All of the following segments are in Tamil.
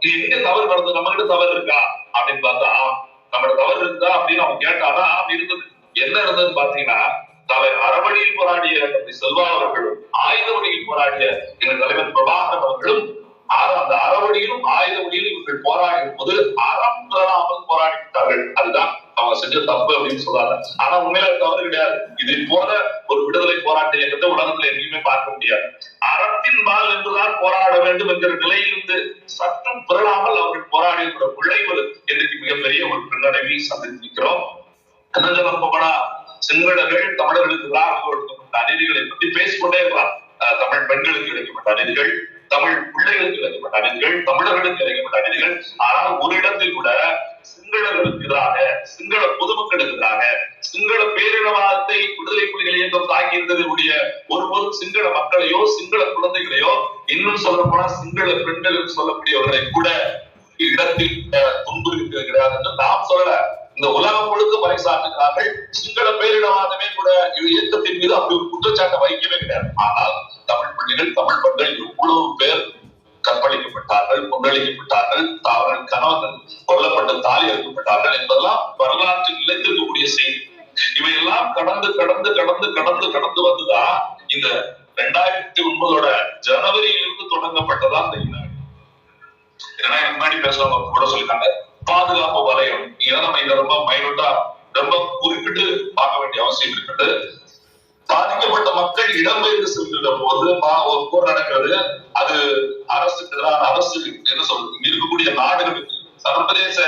இது எங்க தவறு வருது நம்ம கிட்ட தவறு இருக்கா? அப்படின்னு பார்த்தா நம்ம தவறு இருக்கா அப்படின்னு அவன் கேட்டாதான் அப்படி இருந்தது. என்ன இருந்ததுன்னு பாத்தீங்கன்னா தலை அறவழியில் போராடிய தந்தை செல்வா அவர்களும் ஆயுத வழியில் போராடிய எங்கள் தலைவர் பிரபாகரன் அவர்களும் அந்த அறவழியிலும் ஆயுத வழியிலும் இவர்கள் போராடும் போது அறம் பெறாமல் போராடி விட்டார்கள் அதுதான் அவங்க செஞ்ச தப்பு அப்படின்னு சொல்றாங்க. ஆனா உண்மையில தவறு கிடையாது. இதை போல ஒரு விடுதலை போராட்ட இயக்கத்தை உலகத்துல எங்கேயுமே பார்க்க முடியாது. அறத்தின் பால் என்றுதான் போராட வேண்டும் என்கிற நிலையிலிருந்து சற்றும் பெறாமல் அவர்கள் போராடிய விளைவு இன்றைக்கு மிகப்பெரிய ஒரு பின்னடைவை சந்தித்திருக்கிறோம். என்ன சொல்ல சிங்களர்கள் தமிழர்களுக்கு தான் கொடுக்கப்பட்ட அநீதிகளை பற்றி பேசிக்கொண்டே இருக்கலாம். அஹ் தமிழ் பெண்களுக்கு கிடைக்கப்பட்ட அநீதிகள் தமிழ் பிள்ளைகளுக்கு கிடைக்கப்பட்ட அநீதிகள் தமிழர்களுக்கு கிடைக்கப்பட்ட அநீதிகள். ஆனால் ஒரு இடத்தில் கூட சிங்களர்களுக்கு சிங்கள பொதுமக்களுக்காக சிங்கள பேரினவாதத்தை விடுதலை புலிகள் இயக்கம் தாக்கி இருந்ததுடைய ஒருபோதும் சிங்கள மக்களையோ சிங்கள குழந்தைகளையோ இன்னும் சொல்ல போனா சிங்கள பெண்கள் என்று சொல்லக்கூடியவர்களை கூட இடத்தில் அஹ், துன்புறுத்திருக்கிறார் என்று நாம் சொல்ல இந்த உலகம் முழுக்க பறைசாற்றுகிறார்கள். சிங்கள பேரினவாதமே கூட இயக்கத்தின் மீது அப்படி ஒரு குற்றச்சாட்டை வைக்கவே கிடையாது. ஆனால் தமிழ் பிள்ளைகள் தமிழ் பெண்கள் இவ்வளவு பேர் கற்பழிக்கப்பட்டார்கள் கொன்றளிக்கப்பட்டார்கள் அவர்கள் கணவர்கள் கொல்லப்பட்டு தாலி அறுக்கப்பட்டார்கள் என்பதெல்லாம் வரலாற்றில் நிலைத்திருக்கக்கூடிய செய்தி. இவையெல்லாம் கடந்து கடந்து கடந்து கடந்து கடந்து வந்துதான் இந்த ரெண்டாயிரத்தி ஒன்பதோட ஜனவரியிலிருந்து தொடங்கப்பட்டதா இந்த இன ஏன்னா முன்னாடி பேசுறவங்க கூட சொல்லிட்டாங்க பாதுகாப்பு வலயம். இதை நம்ம இதை ரொம்ப மைனூட்டா ரொம்ப குறிப்பிட்டு பார்க்க வேண்டிய அவசியம் இருக்குது. பாதிக்கப்பட்ட மக்கள் இடம்பெயர்ந்து செல்கிற போது ஒரு போர் நடக்கிறது. அது அரசுக்கு எதிரான அரசு என்ன சொல்றது? இருக்கக்கூடிய நாடுகளுக்கு சர்வதேச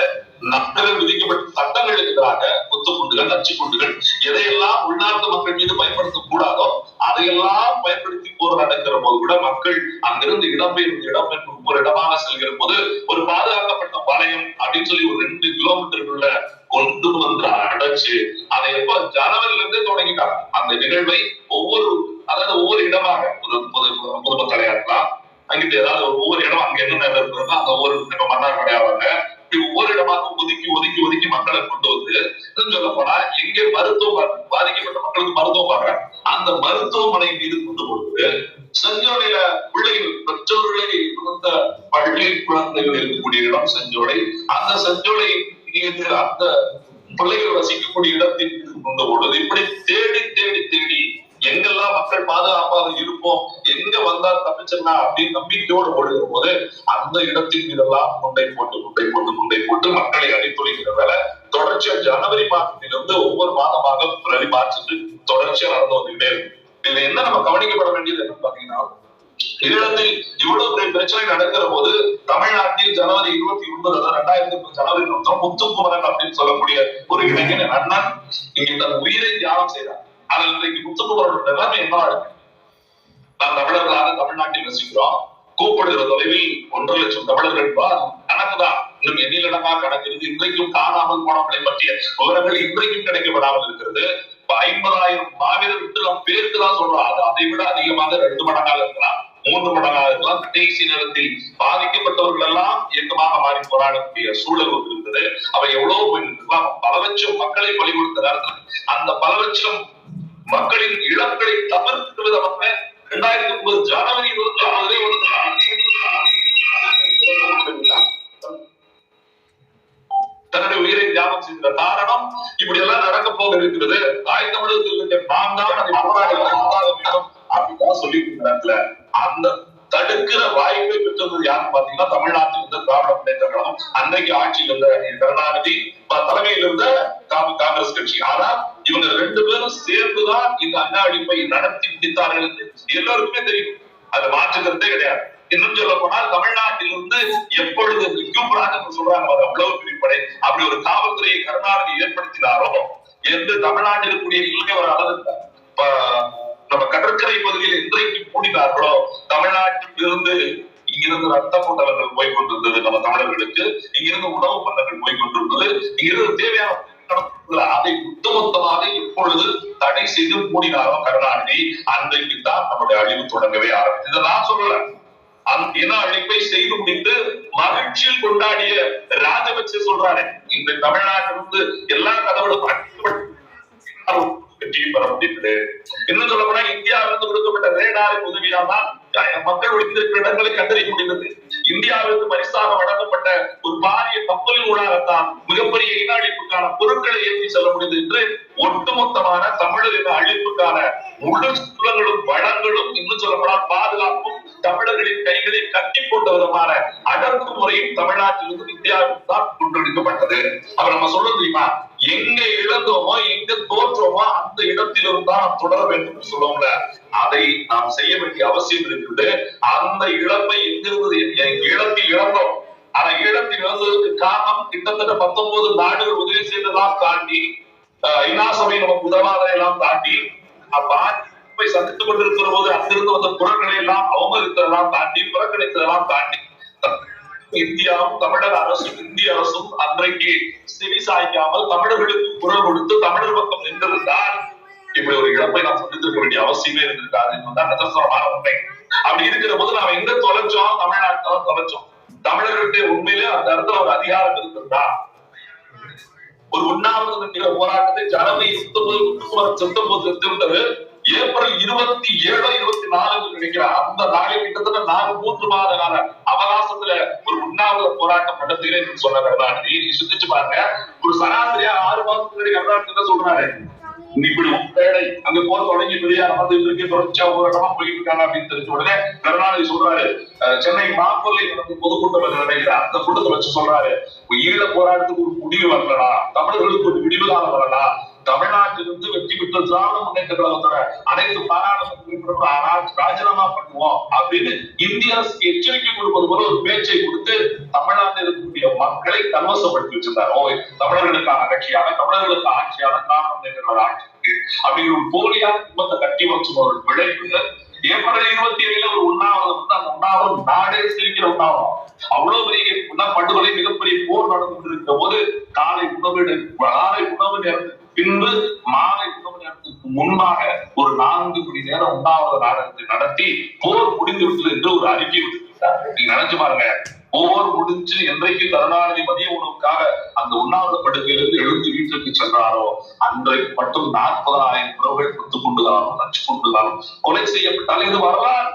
நாடுகள் விதிக்கப்பட்ட சட்டங்களுக்கு எதிராக குத்துக்குண்டுகள் நச்சுக்குண்டுகள் எதையெல்லாம் உள்நாட்டு மக்கள் மீது பயன்படுத்த கூடாதோ அதையெல்லாம் பயன்படுத்தி போர் நடக்கிற போது கூட மக்கள் அங்கிருந்து இடம்பெயர்ந்து இடம்பெயர்ந்து ஒரு இடமாக செல்கிற போது ஒரு பாதுகாக்கப்பட்ட பாளையம் அப்படின்னு சொல்லி ஒரு ரெண்டு கிலோமீட்டருக்குள்ள கொண்டு வந்து அடைச்சு அதை எப்ப ஜனவரில இருந்தே தொடங்கிட்டாங்க. அந்த நிகழ்வை ஒவ்வொரு அதாவது ஒவ்வொரு இடமாக ஒரு பொது பொதுமக்களையா இருக்கலாம் அங்கிட்டு ஏதாவது ஒரு ஒவ்வொரு இடம் அங்க என்னென்ன இருக்கிறதோ அந்த ஒவ்வொரு இப்ப மன்னார் கடையாவாங்க இப்படி ஒவ்வொரு இடமாக ஒதுக்கி ஒதுக்கி ஒதுக்கி மக்களை கொண்டு வந்து சொல்ல போனா எங்கே மருத்துவம் பாதிக்கப்பட்ட மக்களுக்கு மருத்துவம் பாடுறாங்க அந்த மருத்துவமனை மீது கொண்டு கொடுத்து செஞ்சோலையில பிள்ளைகள் பெற்றோர்களை இருந்த பள்ளி குழந்தைகள் இருக்கக்கூடிய இடம் செஞ்சோலை அந்த செஞ்சோலை மீது அந்த பிள்ளைகள் வசிக்கக்கூடிய இடத்திற்கு கொண்டு இப்படி தேடி தேடி தேடி எங்கெல்லாம் மக்கள் பாதுகாப்பாக இருப்போம் எங்க வந்தா தப்பிச்சிடலாம் அப்படின்னு நம்பிக்கையோடு ஓடுகிற போது அந்த இடத்தின் இதெல்லாம் முண்டை போட்டு முண்டை போட்டு குண்டை போட்டு மக்களை அடித்துரைக்கிற வேலை தொடர்ச்சியா ஜனவரி மாதத்திலிருந்து ஒவ்வொரு மாதமாக பிரதி மாற்றிட்டு தொடர்ச்சியா நடந்து வந்துகிட்டே இருக்கு. இதுல என்ன நம்ம கவனிக்கப்பட வேண்டியது என்னன்னு பாத்தீங்கன்னா ஈழத்தில் இவ்வளவு பெரிய பிரச்சனை நடக்கிற போது தமிழ்நாட்டில் ஜனவரி இருபத்தி ஒன்பது ரெண்டாயிரத்தி ஜனவரி மொத்தம் முத்துக்குமரன் அப்படின்னு சொல்லக்கூடிய ஒரு இளைஞன் அண்ணன் இங்கே தன் உயிரை தியாகம் செய்தார். ஆனால் இன்றைக்கு முத்துக்குமரனோட நிலைமை என்னவா இருக்கு நாம் தமிழர்களாக தமிழ்நாட்டில் வசிக்கிறோம். கூப்பிடுகிற தொலைவில் ஒன்றரை லட்சம் தமிழர்கள் கணக்குதான். இன்னும் எண்ணிலடங்கா கணக்கு இன்றைக்கும் காணாமல் போனவர்களை பற்றிய விவரங்கள் இன்றைக்கும் கிடைக்கப்படாமல் இருக்கிறது. ஐம்பதாயிரம் மாவீரர் விட்டு நாம் பேருக்கு தான் சொல்றோம். அதை விட அதிகமாக ரெண்டு மடங்காக இருக்கலாம். மூன்று மடங்காக இருக்கலாம் கடைசி நேரத்தில் பாதிக்கப்பட்டவர்கள் எல்லாம் இயக்கமாக மாறி போராடக்கூடிய சூழல் ஒன்று இருந்தது. அவை எவ்வளவு போயிருக்கலாம் பல லட்சம் மக்களை பலி கொடுத்த நேரத்தில் அந்த பல லட்சம் மக்களின் இழப்புகளை தவிர்த்து விதமாக இரண்டாயிரத்தி ஒன்பது ஜனவரி இருபத்தி ஆறிலே தன்னுடைய உயிரை தியாகம் செய்த காரணம் இப்படி எல்லாம் நடக்க போக இருக்கிறது தாய் தமிழகத்தில் இருக்க நாம் தான் அதை போராடி போராட வேண்டும் அப்படின்னு சொல்லி இருந்த நேரத்துல அந்த தடுக்கிற வாய்ப்பை பெற்றது யாருன்னு பாத்தீங்கன்னா தமிழ்நாட்டில் இருந்த திராவிட முன்னேற்ற கழகம். அன்றைக்கு ஆட்சியில் இருந்த கருணாநிதி தலைமையில் இருந்த காங்கிரஸ் கட்சி. ஆனா இவங்க ரெண்டு பேரும் சேர்ந்துதான் இந்த அண்ணா அழிப்பை நடத்தி முடித்தார்கள் என்று எல்லோருக்குமே தெரியும். அது மாற்றுக்கிறதே கிடையாது. இன்னும் சொல்ல போனால் தமிழ்நாட்டில் இருந்து எப்பொழுது நிற்கும் சொல்றாங்க அவ்வளவு பிரிப்படை அப்படி ஒரு காவல்துறையை கருணாநிதி ஏற்படுத்தினாரோ என்று தமிழ்நாட்டில் இருக்கக்கூடிய இல்லை ஒரு அளவு நம்ம கடற்கரை பகுதியில் இன்றைக்கு கூடினார்களோ தமிழ்நாட்டில் இருந்து இங்கிருந்து ரத்த பொட்டலங்கள் போய் கொண்டிருந்தது நம்ம தமிழர்களுக்கு இங்கிருந்து உணவு பண்டங்கள் போய் கொண்டிருந்தது இங்கிருந்து தேவையான அதை ஒட்டுமொத்தமாக இப்பொழுது தடை செய்து மூடினாரோ கருணாநிதி அன்றைக்கு தான் நம்முடைய அழிவு தொடங்கவே ஆரம்பித்தது. இதை நான் சொல்லல. அந்த இன அழைப்பை செய்து முடித்து மகிழ்ச்சியில் கொண்டாடிய ராஜபக்சே சொல்றாரு இந்த தமிழ்நாட்டிலிருந்து எல்லா கதவுகளும் வெற்றி பெற முடிந்தது. இன்னும் சொல்ல போனா இந்தியாவிலிருந்து கொடுக்கப்பட்ட ரேடாரின் உதவியால் தான். மக்கள் ஒழித்திருக்கிற இடங்களை கண்டறிய முடிந்தது. இந்தியாவிற்கு பரிசாக வழங்கப்பட்ட ஒரு பாரிய கப்பலின் ஊடாகத்தான் மிகப்பெரிய இனாழிப்புக்கான பொருட்களை ஏற்றி செல்ல முடிந்தது என்று ஒட்டுமொத்தமான தமிழரின் அழிப்புக்கான முழு சுலங்களும் வளங்களும் இன்னும் சொல்லப்படால் பாதுகாப்பும் தமிழர்களின் கைகளை கட்டி போட்ட விதமான அடக்குமுறையும் தமிழ்நாட்டிலிருந்து இந்தியாவிற்கு தான் கொண்டெடுக்கப்பட்டது அப்ப நம்ம சொல்ல தெரியுமா? எங்க இழந்தோமோ எங்க தோற்றோமோ அந்த இடத்திலிருந்து தான் தொடர வேண்டும் என்று சொல்லுவோம்ல. அதை நாம் செய்ய வேண்டிய அவசியம் இருக்குது. அந்த இழப்பை எங்கிருந்து ஈழத்தில் இழந்தோம். ஆனா ஈழத்தில் இழந்ததற்கு காரணம் கிட்டத்தட்ட பத்தொன்பது நாடுகள் உதவி செய்ததெல்லாம் தாண்டி அஹ், சபை நமக்கு உதவாதை எல்லாம் தாண்டி அப்ப போய் சந்தித்துக் கொண்டிருக்கிற போது அங்கிருந்து வந்த குரல்களை எல்லாம் அவமதித்ததெல்லாம் தாண்டி புறக்கணித்ததெல்லாம் தாண்டி இந்தியாவும் தமிழக அரசும் இந்திய அரசும் அன்றைக்கு செவி சாய்க்காமல் தமிழர்களுக்கு குரல் கொடுத்து தமிழர் பக்கம் நின்றிருந்தால் இப்படி ஒரு இழப்பை நாம் சந்தித்திருக்க வேண்டிய அவசியமே இருந்திருக்காது என்பதுதான் நிதர்சனமான உண்மை. அப்படி இருக்கிற போது நாம எங்க தொலைச்சோம்? தமிழ்நாட்டில தொலைச்சோம். தமிழர்களுடைய உண்மையிலே அந்த இடத்துல ஒரு அதிகாரம் இருந்திருந்தா ஒரு உண்ணாவிரதம் என்கிற போராட்டத்தை ஜனவரி இருபத்தி செப்டம்பர் இருந்தது ஏப்ரல் இருபத்தி ஏழு இருபத்தி நாலு நினைக்கிறேன் அந்த நாளில் கிட்டத்தட்ட நாலு மூன்று மாத கால அவகாசத்துல ஒரு உண்ணாவிர போராட்டம் நடத்துகிறேன் என்று சொன்ன கருணாநிதி நீ சிந்திச்சு பாருங்க. ஒரு சராசரியா ஆறு மாசத்துக்கு முன்னாடி கருணாநிதி என்ன சொல்றாரு. நீ இப்படி வேலை அங்க போற தொடங்கி பெரியார் வந்து இருக்கு தொடர்ச்சியா போராட்டமா போயிட்டு இருக்காங்க அப்படின்னு தெரிஞ்ச உடனே கருணாநிதி சொல்றாரு. சென்னை மாப்பிள்ளை நடக்கும் பொதுக்கூட்டம் என்று அந்த கூட்டத்தை வச்சு சொல்றாரு. ஈழ போராட்டத்துக்கு ஒரு முடிவு வரலடா. தமிழர்களுக்கு ஒரு விடிவு காலம் வரலாம் தமிழ்நாட்டிலிருந்து வெற்றி பெற்ற திராவிட முன்னேற்ற கழகத்தோட அனைத்து பாராளுமன்ற உறுப்பினர்களும் ராஜினாமா பண்ணுவோம் அப்படின்னு இந்திய அரசுக்கு எச்சரிக்கை கொடுப்பது போல ஒரு பேச்சை கொடுத்து தமிழ்நாட்டில் இருக்கக்கூடிய மக்களை கன்வசப்படுத்தி வச்சிருந்தார். ஓ தமிழர்களுக்கான கட்சியான தமிழர்களுக்கு ஆட்சியான திராவிட முன்னேற்ற ஆட்சி இருக்கு அப்படிங்கிற ஒரு போலியா கும்பத்தை கட்டி வச்சு ஒரு விளைவு. ஏப்ரல் இருபத்தி ஏழுல ஒரு உண்ணாவிரம் வந்து அந்த உண்ணாவிரம் நாடே சிரிக்கிற உண்ணாவிரம் அவ்வளவு பெரிய உண்ணா- படுகொலை மிகப்பெரிய போர் நடந்து கொண்டிருக்கிற போது காலை உணவு காலை உணவு நேரத்துக்கு பின்பு மாலை உணவு நேரத்துக்கு முன்பாக ஒரு நான்கு மணி நேரம் உண்ணாவிரத நாடகத்தை நடத்தி போர் முடிந்து விட்டது என்று ஒரு அறிக்கை விடுத்திருக்கிறார். நீங்க நினைச்சு பாருங்க. போர் முடிஞ்சு என்றைக்கு கருணாநிதி மதிய உணவுக்காக அந்த உண்ணாவிரத படுக்கையிலிருந்து எழுந்து வீட்டுக்கு சென்றாரோ அன்றைக்கு மட்டும் நாற்பதாயிரம் உறவுகள் கொண்டு கொண்டுதாலும் நச்சு கொண்டுதாலும் கொலை செய்யப்பட்டால் இது வரலாறு.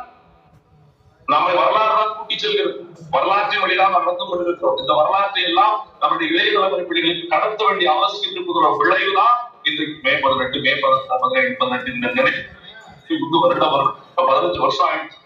நம்மை வரலாறு தான் கூட்டி செல்கிறது வரலாற்றின் வழிதான் நடந்து கொண்டிருக்கிறோம். இந்த வரலாற்றை எல்லாம் நம்முடைய இளைய தலைமுறை பிள்ளைகளுக்கு கடத்த வேண்டிய அவசியம் இருக்கிற விளைவுதான் இன்றைக்கு மே பதினெட்டு மே பதினெட்டு பதினெட்டு இந்த நிலை. புது வருடம் வரும். பதினஞ்சு வருஷம் ஆயிடுச்சு.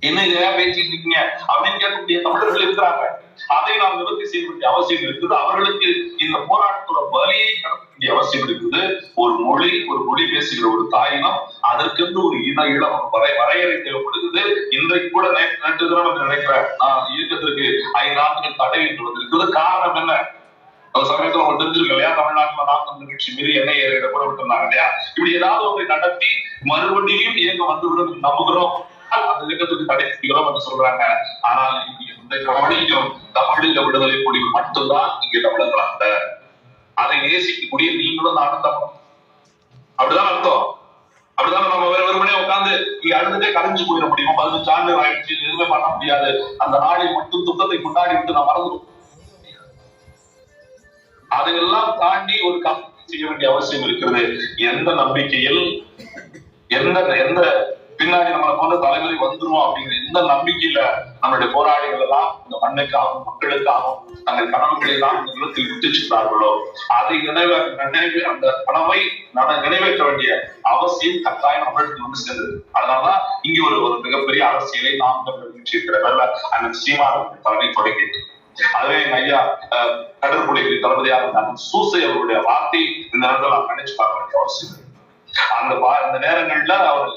என்ன ஏன் பேசிட்டு இருக்கீங்க? அப்படின்னு கேட்கக்கூடிய தமிழர்கள் இருக்கிறாங்க. அதை நாம் நிவர்த்தி செய்ய வேண்டிய அவசியம் இருக்குது. அவர்களுக்கு இந்த போராட்டத்தோட வலியை கடத்த வேண்டிய அவசியம் இருக்குது. ஒரு மொழி ஒரு மொழி பேசுகிற ஒரு தாயினம் அதற்கென்று ஒரு இன இடம் வரை வரையறை தேவைப்படுகிறது. இன்றைக்கு கூட நேற்று நேற்று தினம் நினைக்கிறேன். நான் இயக்கத்திற்கு ஐந்து ஆண்டுகள் தடை என்று வந்திருக்கிறது. காரணம் என்ன? அந்த சமயத்துல அவங்க தெரிஞ்சிருக்க இல்லையா? தமிழ்நாட்டுல நாம் நிகழ்ச்சி மீறி என்ன ஏறிட கூட விட்டுருந்தாங்க இல்லையா? இப்படி ஏதாவது ஒன்றை நடத்தி மறுபடியும் இயக்கம் வந்துவிடும் என்று நம்புகிறோம். அந்த இயக்கத்துக்கு தடை செய்கிறோம் என்று சொல்றாங்க. ஆனால் இங்க எந்த கவனிக்கும் தமிழீழ விடுதலை புலி மட்டும்தான் இங்க அந்த அதை நேசிக்கக்கூடிய நீங்களும் நானும் தமிழ். அப்படிதான் அர்த்தம். அப்படிதான் நம்ம வேற வெறுமனே உட்காந்து இங்க அழுதுட்டே கரைஞ்சு போயிட முடியுமா? பதினஞ்சு ஆண்டு ஆயிடுச்சு எதுவுமே பண்ண முடியாது. அந்த நாளை மட்டும் துக்கத்தை கொண்டாடி விட்டு நான் மறந்துடும் அதையெல்லாம் தாண்டி ஒரு கம்பெனி செய்ய வேண்டிய அவசியம் இருக்கிறது. எந்த நம்பிக்கையில் எந்த எந்த பின்னாடி நம்மளை போன்ற தலைமுறை வந்துருவோம் அப்படிங்கிற இந்த நம்பிக்கையில நம்மளுடைய போராளிகள் எல்லாம் இந்த மண்ணுக்காகவும் மக்களுக்காகவும் தங்கள் கனவுகளை எல்லாம் இந்த நிலத்தில் விட்டுச்சுட்டார்களோ அதை நினைவு நினைவு அந்த கனவை நட நிறைவேற்ற வேண்டிய அவசியம் கட்டாயம் நம்மளுக்கு வந்து சேர்ந்தது. அதனாலதான் இங்க ஒரு ஒரு மிகப்பெரிய அரசியலை நாம் நிகழ்ச்சியிருக்கிற அந்த சீமான் தலைமை தொடங்கிட்டு அதுவே எங்க ஐயா அஹ், தளபதியாக இருந்த சூசை அவருடைய வார்த்தை இந்த நேரத்தில் நாம் நினைச்சு பார்க்க வேண்டிய அவசியம். அந்த அந்த நேரங்கள்ல அவர்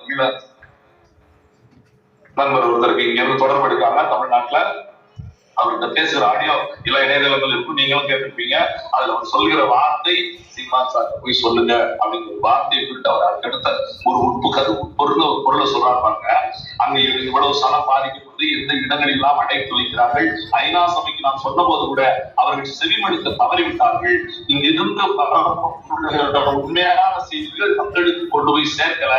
நண்பர் ஒருத்தருக்கு இங்க இருந்து தொடர்பு எடுக்காம தமிழ்நாட்டுல அவர்கிட்ட பேசுகிற ஆடியோ எல்லா இணையதளங்கள் இருக்கும். நீங்களும் கேட்டிருப்பீங்க. அதுல அவர் சொல்கிற வார்த்தை சீமான் சார் போய் சொல்லுங்க அப்படிங்கிற வார்த்தையை குறித்து அவர் அதுக்கடுத்த ஒரு உட்பு கரு உட்பொருள் ஒரு பொருளை சொல்றாரு பாருங்க. அங்க இவ்வளவு சனம் வந்து எந்த இடங்களில் எல்லாம் அடைத்து வைக்கிறார்கள் ஐநா சபைக்கு நான் சொன்ன போது கூட அவர்கள் செவிமடுக்க தவறிவிட்டார்கள். இங்கிருந்து உண்மையான செய்திகள் மக்களுக்கு கொண்டு போய் சேர்க்கல.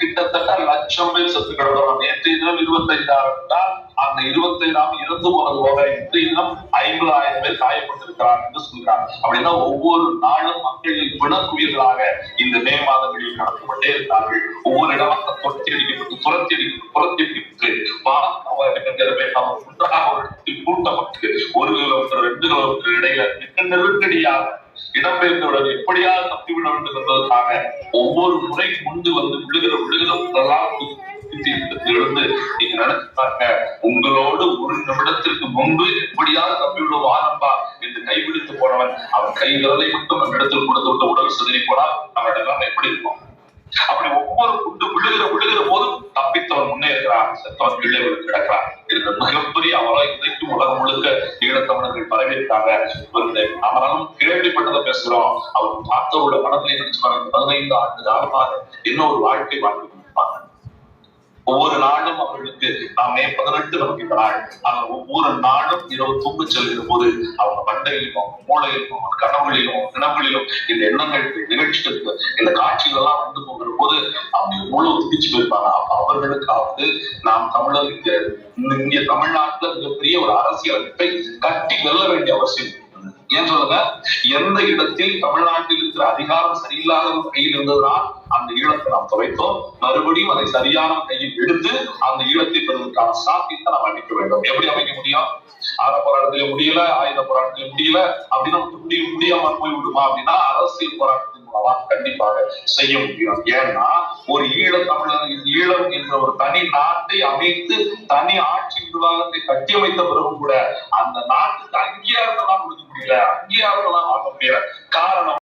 கிட்டத்தட்ட லட்சம் பேர் செத்து கிடக்கிறோம் நேற்றைய தினம் இருபத்தைந்தாயிரம் தான் அந்த இருபத்தைந்தாம் இறந்து போனது போக இன்றைய தினம் ஐம்பதாயிரம் பேர் காயப்பட்டிருக்கிறார் என்று சொல்கிறார் அப்படின்னா ஒவ்வொரு நாளும் மக்களின் பிணக்குயிர்களாக இந்த மே மாதங்களில் நடத்தப்பட்டே இருந்தார்கள் ஒவ்வொரு இடமாக துரத்தி அடிக்கப்பட்டு துரத்தி அடிக்கப்பட்டு துரத்தி அடிக்கப்பட்டு ஒன்றாக ஒரு இடத்தில் கூட்டப்பட்டு ஒரு கிலோமீட்டர் ரெண்டு கிலோமீட்டர் இடையில மிக நெருக்கடியாக இடம்பெயர்ந்தவுடன் எப்படியாவது தப்பிவிட வேண்டும் என்பதற்காக ஒவ்வொரு முறை கொண்டு வந்து விழுகிற விழுகிற முதலாம் எழுந்து நீங்க நினைச்சு உங்களோடு ஒரு நிமிடத்திற்கு முன்பு எப்படியாவது தப்பிவிடுவோம் ஆரம்பா என்று கைவிடுத்து போனவன் அவன் கை விரலை மட்டும் நம்ம இடத்தில் கொடுத்து விட்டு உடல் சிதறி போனால் அவன் எல்லாம் எப்படி இருக்கும்? அப்படி ஒவ்வொரு குண்டு விழுகிற விழுகிற போதும் தப்பித்தவன் முன்னேறுகிறான் செத்தவன் கீழே விழுந்து கிடக்கிறான். இது மிகப்பெரிய அவலம். இன்றைக்கும் உலகம் முழுக்க ஈழத்தமிழர்கள் பரவியிருக்காங்க. அவராலும் கேள்விப்பட்டதை பேசுகிறோம். அவர் பார்த்தவரோட மனதில் நினைச்சு பதினைந்து ஆண்டு காலமாக என்ன ஒரு வாழ்க்கை வாழ்க்கை. ஒவ்வொரு நாளும் அவர்களுக்கு நாம் மே பதினெட்டு நமக்கு இந்த நாள். ஆனால் ஒவ்வொரு நாளும் இரவு தூங்க செல்கிற போது அவங்க மண்டையிலும் அவங்க மூளையிலும் அவங்க கனவுகளிலும் அவங்க நினைவுகளிலும் இந்த எண்ணங்களுக்கு நிகழ்ச்சிகளுக்கு இந்த காட்சிகள் எல்லாம் வந்து போகிற போது அவங்க எவ்வளவு திணிச்சு போயிருப்பாங்க அவர்களுக்காவது நாம் தமிழர் இங்க தமிழ்நாட்டில் மிகப்பெரிய ஒரு அரசியல் அமைப்பை கட்டி வெல்ல வேண்டிய அவசியம். ஏன் சொல்லுங்க எந்த இடத்தில் தமிழ்நாட்டில் இருக்கிற அதிகாரம் சரியில்லாத ஒரு கையில் இருந்ததுனால் அந்த ஈழத்தை நாம் துவைத்தோம் மறுபடியும் அதை சரியான கையில் எடுத்து அந்த ஈழத்தை பெறுவதற்கான சாத்தியத்தை நாம் அமைக்க வேண்டும். எப்படி அமைக்க முடியும்? ஆர போராட்டத்திலே முடியல ஆயுத போராட்டத்திலே முடியல அப்படின்னு நமக்கு முடிய முடியாம போய் விடுமா அப்படின்னா அரசியல் போராட்டம். மூலமா கண்டிப்பாக செய்ய முடியும். ஏன்னா ஒரு ஈழ தமிழர் ஈழம் என்ற ஒரு தனி நாட்டை அமைத்து தனி ஆட்சி நிர்வாகத்தை கட்டியமைத்த பிறகும் கூட அந்த நாட்டுக்கு அங்கீகாரத்தெல்லாம் கொடுக்க முடியல. அங்கீகாரத்தெல்லாம் வாங்க முடியல. காரணம்